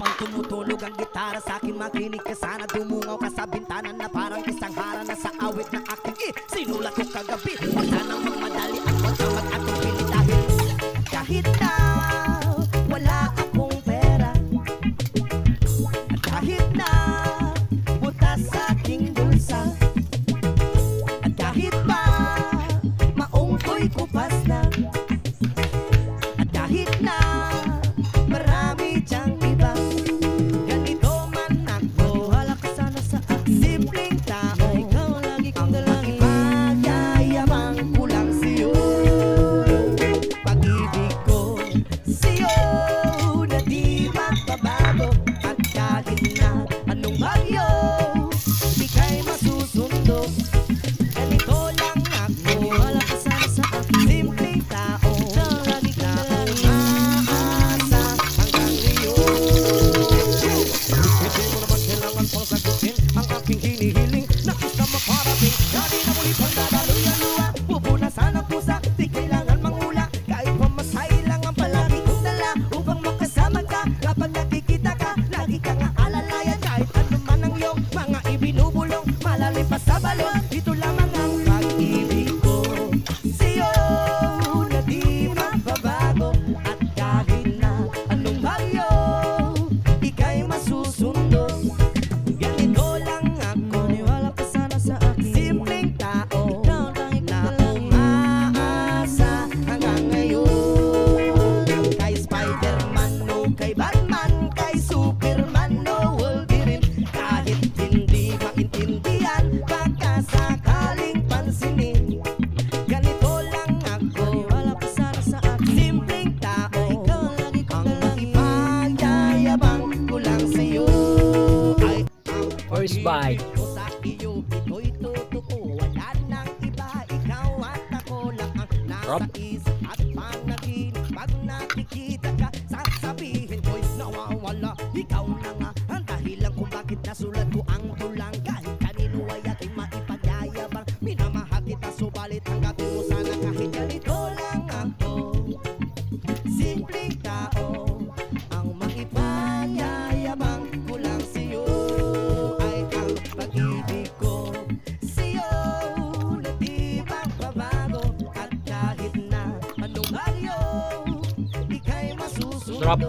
Habang tumutulog ang gitara. Sa akin Makinig ka sana Dumungaw ka sa bintana Na parang isang hara na sa awit na aking eh, Sinulat ko kagabi. Huwag sanang magmadali At huwag kang mag-atubili Dahil kahit na Wala akong pera kahit na hinihiling na maparating Dali na muli pang dadaloy ang luha Pupunasan ang pusa Di kailangan mangula. Kahit pamasahe lang ang palagi kong Upang makasama ka. Kapag nakikita ka Lagi kang aalalayan Kahit ano man ang Mga ibinubulong Malalim ko'y nawawala Ikaw na nga ang dahilan kung bakit nasulat ko ang tulang Kahit kanino ay aking maipagyayabang Minamahal kita subalit tanggapin mo sana kahit ganito lang ako Simpleng tao Sarap.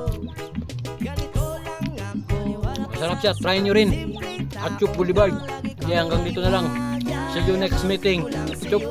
Masarap siya, try nyo rin. At Boulevard. Kaya hanggang dito na lang. See you next meeting. Chup.